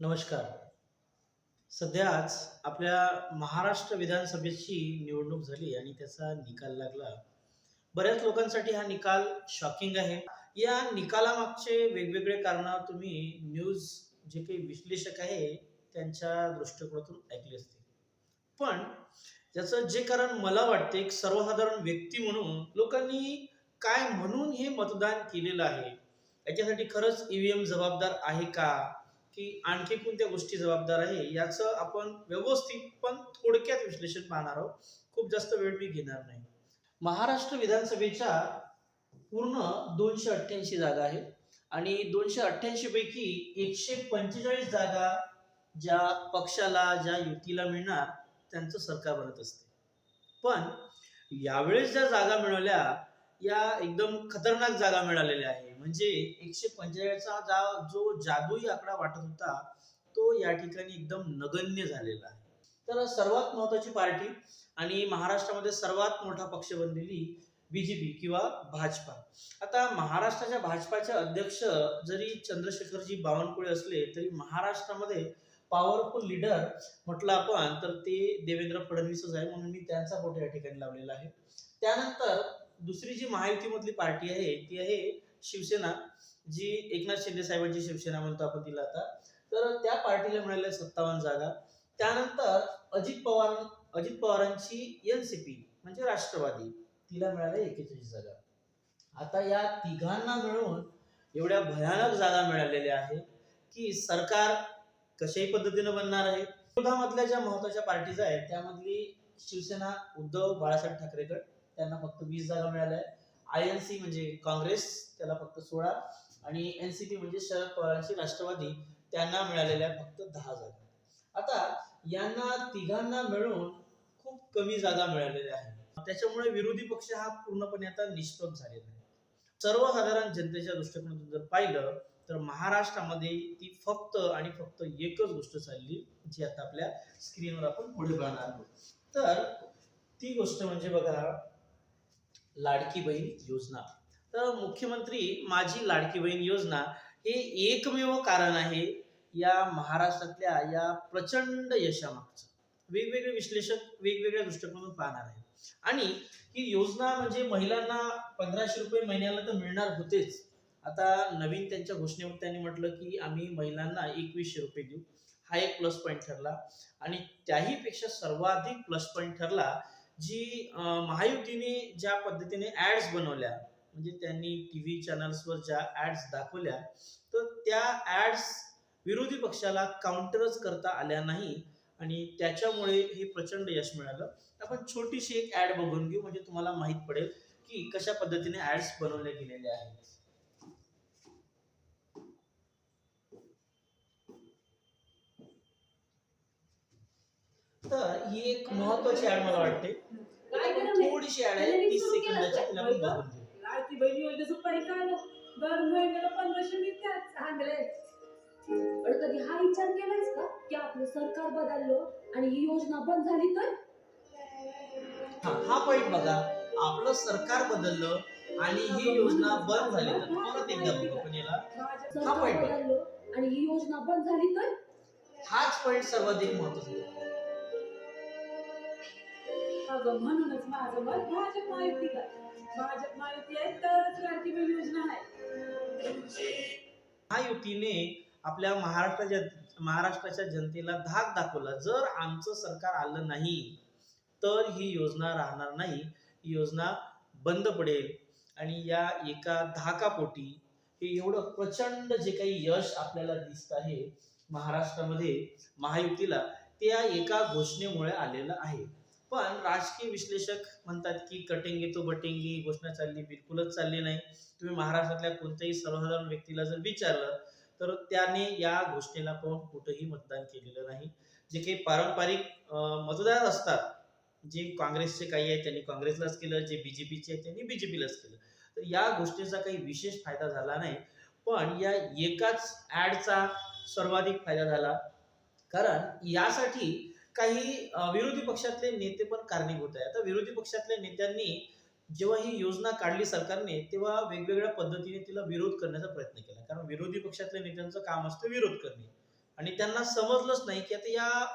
नमस्कार. सध्याच आपल्या महाराष्ट्र विधानसभेची निवडणूक झाली आणि त्याचा निकाल लागला. बऱ्याच लोकांसाठी हा निकाल शॉकिंग आहे. या निकालामागचे वेगवेगळे कारण तुम्ही न्यूज जे काही विश्लेषक आहे त्यांच्या दृष्टिकोनातून ऐकले असते पण त्याचं जे कारण मला वाटते एक सर्वसाधारण व्यक्ती म्हणून लोकांनी काय म्हणून हे मतदान केलेलं आहे? याच्यासाठी खरंच ईव्हीएम जबाबदार आहे का? की आणखी कोणत्या गोष्टी जबाबदार आहे याचं आपण व्यवस्थित पण थोडक्यात विश्लेषण पाहणार आहोत. खूप जास्त वेळ मी घेणार नाही. महाराष्ट्र विधानसभेच्या पूर्ण दोनशे अठ्ठ्याऐंशी जागा आहेत आणि दोनशे अठ्ठ्याऐंशी पैकी एकशे पंचेचाळीस जागा ज्या पक्षाला ज्या युतीला मिळणार त्यांचं सरकार बनत असते. पण यावेळेस ज्या जागा मिळवल्या या एकदम खतरनाक जागा मिळालेल्या आहे. म्हणजे एकशे पंचेचाळीसचा जा जो जादुई आकडा वाटत होता तो या ठिकाणी एकदम नगण्य झालेला आहे. तर सर्वात महत्वाची पार्टी आणि महाराष्ट्रामध्ये सर्वात मोठा पक्ष बनलेली बीजेपी किंवा भाजपा. आता महाराष्ट्राच्या भाजपाचे अध्यक्ष जरी चंद्रशेखरजी बावनकुळे असले तरी महाराष्ट्रामध्ये पॉवरफुल लीडर म्हटलं आपण तर ते देवेंद्र फडणवीसच आहे म्हणून मी त्यांचा फोटो या ठिकाणी लावलेला आहे. त्यानंतर दुसरी जी महायुतीमधली पार्टी आहे ती आहे शिवसेना जी एकनाथ शिंदे साहेबांची शिवसेना म्हणतो आपण तिला आता. तर त्या पार्टीला मिळाल्या सत्तावन्न जागा. त्यानंतर अजित पवार अजित पवारांची एन सी पी म्हणजे राष्ट्रवादी तिला मिळाल्या एकेचाळीस जागा. आता या तिघांना मिळून एवढ्या भयानक जागा मिळालेल्या आहेत की सरकार कशाही पद्धतीनं बनणार आहे. विरोधामधल्या ज्या महत्त्वाच्या पार्टीज आहेत त्यामधली शिवसेना उद्धव बाळासाहेब ठाकरे गट त्यांना फक्त वीस जागा मिळाल्या. आय एन सी म्हणजे काँग्रेस त्याला फक्त सोळा. आणि एन सी पी म्हणजे शरद पवारांची राष्ट्रवादी त्यांना मिळालेल्या फक्त दहा जागा. आता यांना तिघांना मिळून खूप कमी जागा मिळालेल्या आहेत. त्याच्यामुळे विरोधी पक्ष हा पूर्णपणे आता निष्प्रभ झालेला आहे. सर्वसाधारण जनतेच्या दृष्टिकोनातून जर पाहिलं तर महाराष्ट्रामध्ये ती फक्त आणि फक्त एकच गोष्ट चालली जी आता आपल्या स्क्रीनवर आपण पुढे पाहणार आहोत. तर ती गोष्ट म्हणजे बघा लाडकी बहीण योजना. तर मुख्यमंत्री माझी लाडकी बहीण योजना हे एकमेव कारण आहे या महाराष्ट्रातल्या या प्रचंड यशामागचं. वेगवेगळे विश्लेषक वेगवेगळ्या दृष्टिकोनातून पाहणार आहे आणि ही योजना म्हणजे महिलांना पंधराशे रुपये महिन्याला तर मिळणार होतेच. आता नवीन त्यांच्या घोषणेवर त्यांनी म्हटलं की आम्ही महिलांना एकवीसशे रुपये देऊ. हा एक प्लस पॉईंट ठरला. आणि त्याही पेक्षा सर्वाधिक प्लस पॉईंट ठरला जी महायुतीने ज्या पद्धतीने ऍड्स बनवल्या म्हणजे त्यांनी टी व्ही चॅनल्सवर ज्या ऍड्स दाखवल्या तर त्या ऍड्स विरोधी पक्षाला काउंटरच करता आल्या नाही आणि त्याच्यामुळे हे प्रचंड यश मिळालं. आपण छोटीशी एक ऍड बघून घेऊ म्हणजे तुम्हाला माहीत पडेल की कशा पद्धतीने ऍड्स बनवल्या गेलेल्या आहेत. तर ही एक महत्वाची ऍड मला वाटते. थोडीशी ऍड आहे तीस सेकंदाची तिला आपण बघून घेऊ लाडकी बहिणी दर महिन्याला पंधराशे मिळतात चांगले पण कधी हा विचार केलायस का? की आपलं सरकार बदललं आणि ही योजना बंद झाली तर? हा हा पॉईंट बघा. आपलं सरकार बदललं आणि ही योजना बंद झाली तर परत एकदा बघू आपण याला. हा सरकार point बघ. बदललं आणि ही योजना बंद झाली तर? हाच पॉईंट सर्वाधिक महत्त्वाचा आहे. अगं म्हणूनच माझं मत भाजप माहिती का? भाजप महायुती आहे तरच लाडकी योजना आहे. महायुतीने आपल्या महाराष्ट्राच्या महाराष्ट्राच्या जनतेला धाक दाखवला जर आमचं सरकार आलं नाही तर ही योजना राहणार नाही. ही योजना बंद पडेल. आणि या एका धाकापोटी हे एवढं प्रचंड जे काही यश आपल्याला दिसत आहे महाराष्ट्रामध्ये महायुतीला त्या एका घोषणेमुळे आलेलं आहे. पण राजकीय विश्लेषक म्हणतात की कटेंगे तो बटेंगे ही घोषणा चालली बिलकुलच चालली नाही. तुम्ही महाराष्ट्रातल्या कोणत्याही सर्वसाधारण व्यक्तीला जर विचारलं तर त्याने या घोषणेला पाहून कुठंही मतदान केलेलं नाही. जे काही पारंपरिक मतदार असतात जे काँग्रेसचे काही आहे त्यांनी काँग्रेसलाच केलं जे बीजेपीचे आहेत त्यांनी बीजेपीलाच केलं. तर या गोष्टीचा काही विशेष फायदा झाला नाही. पण या एकाच ॲडचा सर्वाधिक फायदा झाला. कारण यासाठी काही विरोधी पक्षातले नेते पण कारणीभूत आहे आता विरोधी पक्षातल्या नेत्यांनी जेव्हा ही योजना काढली सरकारने तेव्हा वेगवेगळ्या पद्धतीने तिला विरोध करण्याचा प्रयत्न केला. कारण विरोधी पक्षातल्या नेत्यांचं काम असतं विरोध करणे. आणि त्यांना समजलंच नाही की आता या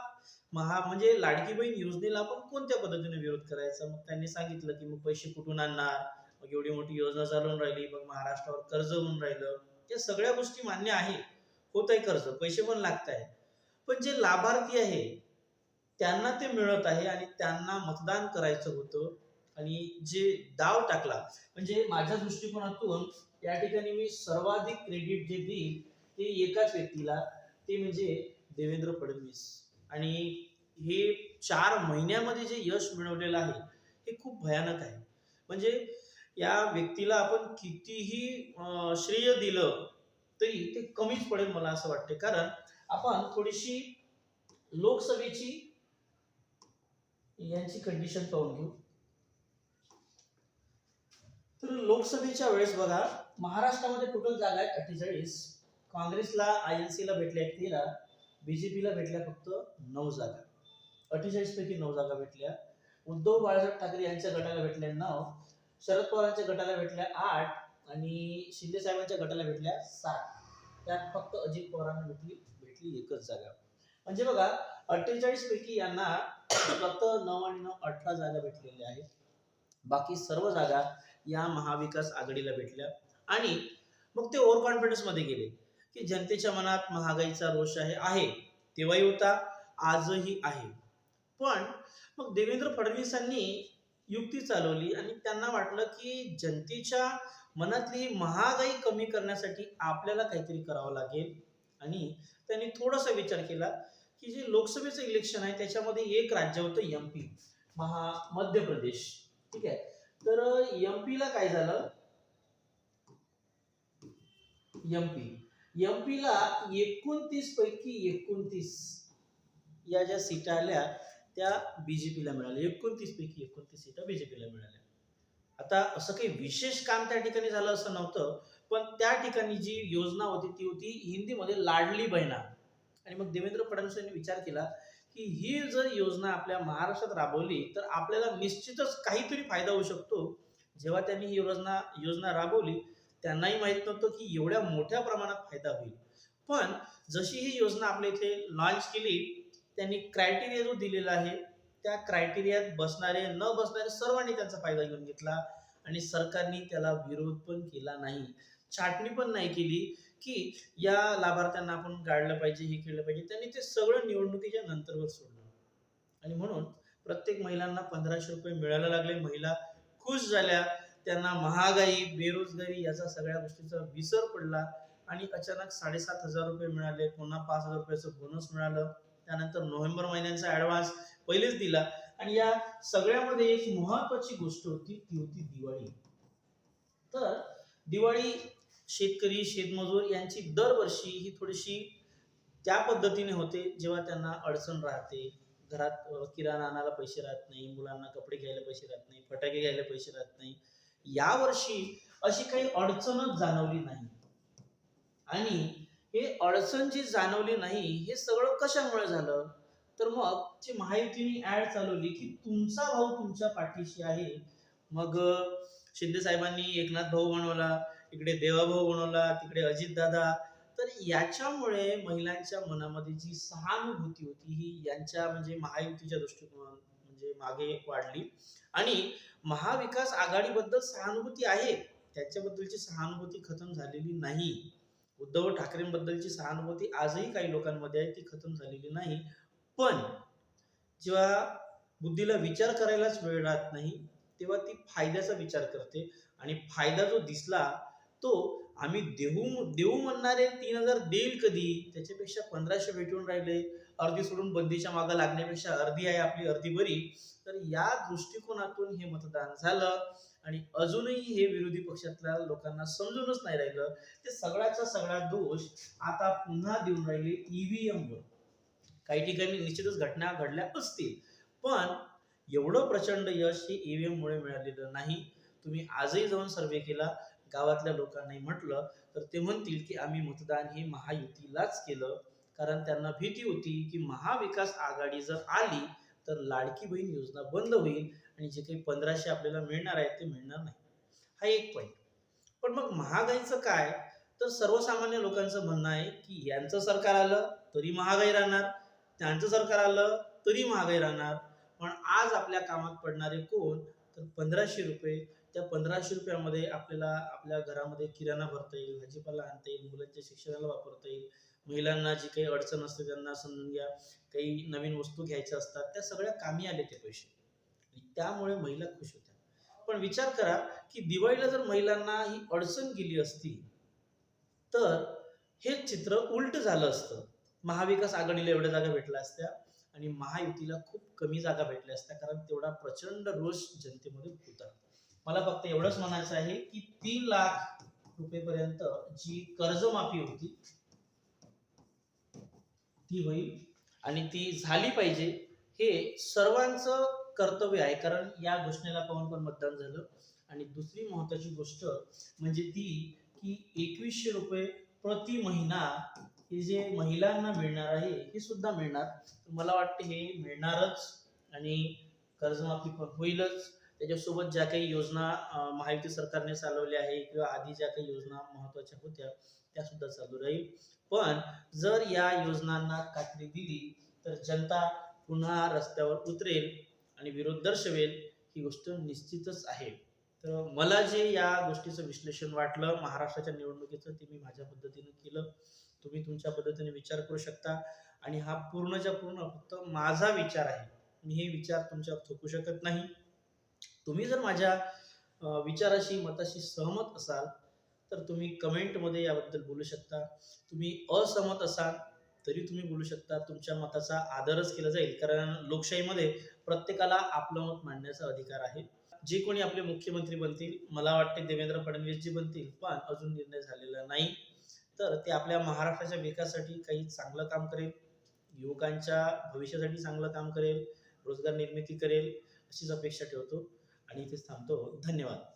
महा म्हणजे लाडकी बहीण योजनेला आपण कोणत्या पद्धतीने विरोध करायचा? मग त्यांनी सांगितलं की मग पैसे कुठून आणणार? मग एवढी मोठी योजना चालवून राहिली मग महाराष्ट्रावर कर्ज होऊन राहिलं. या सगळ्या गोष्टी मान्य आहे. होत आहे कर्ज पैसे पण लागत आहे पण जे लाभार्थी आहे त्यांना ते मिळत आहे आणि त्यांना मतदान करायचं होतं. आणि जे डाव टाकला म्हणजे माझ्या दृष्टिकोनातून या ठिकाणी मी सर्वाधिक क्रेडिट जे देईल ते एकाच व्यक्तीला ते म्हणजे देवेंद्र फडणवीस. आणि हे चार महिन्यामध्ये जे यश मिळवलेलं आहे हे खूप भयानक आहे. म्हणजे या व्यक्तीला आपण कितीही श्रेय दिलं तरी ते कमीच पडेल मला असं वाटते कारण आपण थोडीशी लोकसभेची यांची कंडिशन पाहून घेऊ. तर लोकसभेच्या वेळेस बघा महाराष्ट्रामध्ये टोटल जागा आहेत अठ्ठेचाळीस. काँग्रेसला आय एन सीला भेटल्या आहेत तेरा बीजेपीला भेटल्या फक्त नऊ जागा. अठ्ठेचाळीस पैकी नऊ जागा भेटल्या. उद्धव बाळासाहेब ठाकरे यांच्या गटाला भेटल्या नऊ. शरद पवारांच्या गटाला भेटल्या आठ. आणि शिंदे साहेबांच्या गटाला भेटल्या सात. त्यात फक्त अजित पवारांना भेटली भेटली एकच जागा. म्हणजे बघा अठ्ठेचाळीस पैकी यांना फक्त नऊ आणि नऊ अठरा जागा भेटलेल्या आहेत. बाकी सर्व जागा या महाविकास आघाडीला भेटल्या. आणि मग ते ओव्हर कॉन्फिडन्समध्ये गेले की जनतेच्या मनात महागाईचा रोष आहे आहे. तेव्हाही होता आजही आहे. पण मग देवेंद्र फडणवीसांनी युक्ती चालवली आणि त्यांना वाटलं की जनतेच्या मनातली महागाई कमी करण्यासाठी आपल्याला काहीतरी करावं लागेल. आणि त्यांनी थोडासा विचार केला की जे लोकसभेचं इलेक्शन आहे त्याच्यामध्ये एक राज्य होतं एम पी महा मध्य प्रदेश. ठीक आहे? तर एम ला काय झालं? एम पी एम ला एकोणतीस पैकी एकोणतीस या ज्या सीटा आल्या त्या बीजेपीला मिळाल्या. एकोणतीस पैकी एकोणतीस सीटा बीजेपीला मिळाल्या. आता असं काही विशेष काम त्या ठिकाणी झालं असं नव्हतं पण त्या ठिकाणी जी योजना होती ती होती हिंदीमध्ये लाडली बहिणा. आणि मग देवेंद्र फडणवीस यांनी विचार केला की ही जर योजना आपल्या महाराष्ट्रात राबवली तर आपल्याला निश्चितच काहीतरी फायदा होऊ शकतो. जेव्हा त्यांनी ही योजना योजना राबवली त्यांनाही माहीत नव्हतं की एवढ्या मोठ्या प्रमाणात फायदा होईल. पण जशी ही योजना आपल्या इथे लॉन्च केली त्यांनी क्रायटेरिया जो दिलेला आहे त्या क्रायटेरियात बसणारे न बसणारे सर्वांनी त्यांचा फायदा घेऊन घेतला आणि सरकारने त्याला विरोध पण केला नाही. छाटणी पण नाही केली. की या लाभार्थ्यांना आपण गाडलं पाहिजे हे केलं पाहिजे. त्यांनी ते सगळं निवडणुकीच्या नंतरवर सोडलं. आणि म्हणून प्रत्येक महिलांना पंधराशे रुपये मिळायला लागले. महिला खुश झाल्या. त्यांना महागाई बेरोजगारी याचा सगळ्या गोष्टीचा विसर पडला. आणि अचानक साडेसात हजार रुपये मिळाले. पुन्हा पाच हजार रुपयाचं बोनस मिळालं. त्यानंतर नोव्हेंबर महिन्याचा ऍडव्हान्स पहिलेच दिला. आणि या सगळ्यामध्ये एक महत्वाची गोष्ट होती ती होती दिवाळी. तर दिवाळी शेतकरी शेतमजूर यांची दरवर्षी ही थोडीशी त्या पद्धतीने होते जेव्हा त्यांना अडचण राहते. घरात किराणा आणायला पैसे राहत नाही मुलांना कपडे घ्यायला पैसे राहत नाही फटाके घ्यायला पैसे राहत नाही. यावर्षी अशी काही अडचणच जाणवली नाही. आणि हे अडचण जी जाणवली नाही हे सगळं कशामुळे झालं? तर मग जी महायुतीने ऍड चालवली की तुमचा भाऊ तुमच्या पाठीशी आहे. मग शिंदे साहेबांनी एकनाथ भाऊ बनवला इकडे देवाभाऊ बनवला तिकडे अजित दादा. तर याच्यामुळे महिलांच्या मनामध्ये जी सहानुभूती होती ही यांच्या म्हणजे महायुतीच्या दृष्टिकोनात म्हणजे मागे वाढली. आणि महाविकास आघाडीबद्दल सहानुभूती आहे त्याच्याबद्दलची सहानुभूती खतम झालेली नाही. उद्धव ठाकरेंबद्दलची सहानुभूती आजही काही लोकांमध्ये आहे ती खतम झालेली नाही. पण जेव्हा बुद्धीला विचार करायलाच वेळ राहत नाही तेव्हा ती फायद्याचा विचार करते. आणि फायदा जो दिसला तो आम्ही देऊ देऊ म्हणणारे तीन हजार देईल कधी? त्याच्यापेक्षा पंधराशे भेटून राहिले. अर्धी सोडून बंदीच्या मागं लागण्यापेक्षा अर्धी आहे आपली अर्धी बरी. तर या दृष्टिकोनातून हे मतदान झालं आणि अजूनही हे विरोधी पक्षातल्या लोकांना समजूनच नाही राहिलं. ते सगळ्याचा सगळा दोष आता पुन्हा देऊन राहिले ईव्हीएम वर. काही ठिकाणी निश्चितच घटना घडल्या असतील पण एवढं प्रचंड यश हे ईव्हीएम मुळे मिळालेलं नाही. तुम्ही आजही जाऊन सर्वे केला. गावातल्या लोकांनाही म्हटलं तर ते म्हणतील की आम्ही मतदान हे महायुतीलाच केलं. कारण त्यांना भीती होती की महाविकास आघाडी जर आली तर लाडकी बहीण योजना बंद होईल आणि जे काही पंधराशे आपल्याला मिळणार आहे ते मिळणार नाही. हा एक पॉईंट पण मग महागाईचं काय? तर सर्वसामान्य लोकांचं म्हणणं आहे की यांचं सरकार आलं तरी महागाई राहणार. त्यांचं सरकार आलं तरी महागाई राहणार. पण आज आपल्या कामात पडणारे कोण? तर पंधराशे रुपये त्या पंधराशे रुपयामध्ये आपल्याला आपल्या घरामध्ये किराणा भरता येईल भाजीपाला आणता येईल मुलांच्या शिक्षणाला वापरता येईल महिलांना जी काही अडचण असते त्यांना समजून घ्या काही नवीन वस्तू घ्यायच्या असतात त्या सगळ्या कामी आले ते पैसे त्यामुळे महिला खुश होत्या. पण विचार करा की दिवाळीला जर महिलांना ही अडचण गेली असती तर हे चित्र उलट झालं असतं. महाविकास आघाडीला एवढ्या जागा भेटल्या असत्या आणि महायुतीला खूप कमी जागा भेटल्या असत्या कारण तेवढा प्रचंड रोष जनतेमध्ये होता. मला फक्त एवढंच म्हणायचं आहे की तीन लाख रुपयेपर्यंत जी कर्जमाफी होती ती होईल. आणि ती झाली पाहिजे हे सर्वांचं कर्तव्य आहे कारण या घोषणेला पाहून पण मतदान झालं. आणि दुसरी महत्वाची गोष्ट म्हणजे ती की एकवीसशे रुपये प्रति महिना हे जे महिलांना मिळणार आहे हे सुद्धा मिळणार. मला वाटते हे मिळणारच आणि कर्जमाफी पण होईलच. त्याच्यासोबत ज्या काही योजना महायुती सरकारने चालवल्या आहे किंवा आधी ज्या काही योजना महत्त्वाच्या होत्या त्या सुद्धा चालू राहील. पण जर या योजनांना कात्री दिली तर जनता पुन्हा रस्त्यावर उतरेल आणि विरोध दर्शवेल ही गोष्ट निश्चितच आहे. तर मला जे या गोष्टीचं विश्लेषण वाटलं महाराष्ट्राच्या निवडणुकीचं ते मी माझ्या पद्धतीने केलं. तुम्ही तुमच्या पद्धतीने विचार करू शकता. आणि हा पूर्णच्या पूर्ण फक्त माझा विचार आहे. मी हे विचार तुमच्या थोपू शकत नाही. तुम्ही जर माझ्या विचाराशी मताशी सहमत असाल तर तुम्ही कमेंटमध्ये याबद्दल बोलू शकता. तुम्ही असहमत असाल तरी तुम्ही बोलू शकता. तुमच्या मताचा आदरच केला जाईल. कारण लोकशाहीमध्ये प्रत्येकाला आपलं मत मांडण्याचा अधिकार आहे. जे कोणी आपले मुख्यमंत्री बनतील मला वाटते देवेंद्र फडणवीसजी बनतील पण अजून निर्णय झालेला नाही. तर ते आपल्या महाराष्ट्राच्या विकासासाठी काही चांगलं काम करेल. युवकांच्या भविष्यासाठी चांगलं काम करेल. रोजगार निर्मिती करेल अशीच अपेक्षा ठेवतो. आणि इथेच थांबतो. धन्यवाद.